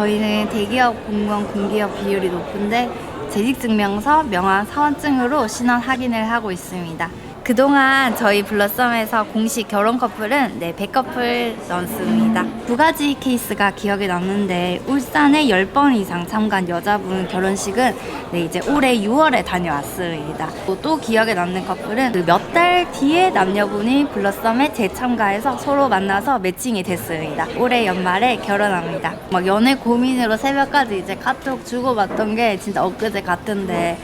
저희는 대기업, 공무원, 공기업 비율이 높은데 재직증명서, 명함, 사원증으로 신원 확인을 하고 있습니다. 그동안 저희 블러썸에서 공식 결혼 커플은 네, 100커플 넣었습니다. 두 가지 케이스가 기억에 남는데 울산에 10번 이상 참가한 여자분 결혼식은 네, 이제 올해 6월에 다녀왔습니다. 또, 또 기억에 남는 커플은 그 몇 달 뒤에 남녀분이 블러썸에 재참가해서 서로 만나서 매칭이 됐습니다. 올해 연말에 결혼합니다. 막 연애 고민으로 새벽까지 이제 카톡 주고받던 게 진짜 엊그제 같은데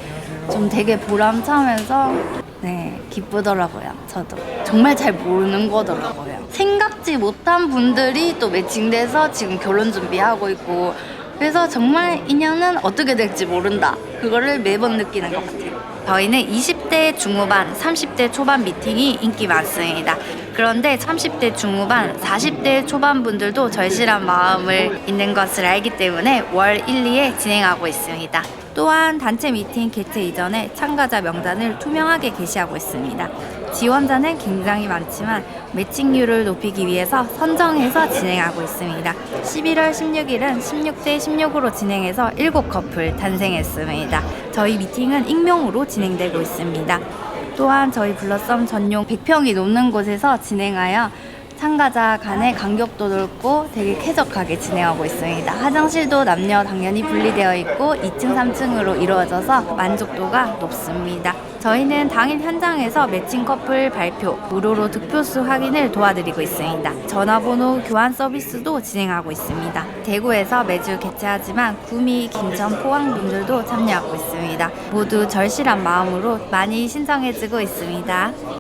좀 되게 보람차면서 네, 기쁘더라고요. 저도. 정말 잘 모르는 거더라고요. 생각지 못한 분들이 또 매칭돼서 지금 결혼 준비하고 있고, 그래서 정말 인연은 어떻게 될지 모른다. 그거를 매번 느끼는 것 같아요. 저희는 20대 중후반, 30대 초반 미팅이 인기 많습니다. 그런데 30대 중후반, 40대 초반 분들도 절실한 마음을 있는 것을 알기 때문에 월 1, 2에 진행하고 있습니다. 또한 단체 미팅 개최 이전에 참가자 명단을 투명하게 게시하고 있습니다. 지원자는 굉장히 많지만 매칭률을 높이기 위해서 선정해서 진행하고 있습니다. 11월 16일은 16대 16으로 진행해서 7커플 탄생했습니다. 저희 미팅은 익명으로 진행되고 있습니다. 또한 저희 블러썸 전용 100평이 넘는 곳에서 진행하여 참가자 간의 간격도 넓고 되게 쾌적하게 진행하고 있습니다. 화장실도 남녀 당연히 분리되어 있고 2층, 3층으로 이루어져서 만족도가 높습니다. 저희는 당일 현장에서 매칭 커플 발표, 무료로 득표수 확인을 도와드리고 있습니다. 전화번호 교환 서비스도 진행하고 있습니다. 대구에서 매주 개최하지만 구미, 김천, 포항 분들도 참여하고 있습니다. 모두 절실한 마음으로 많이 신청해주고 있습니다.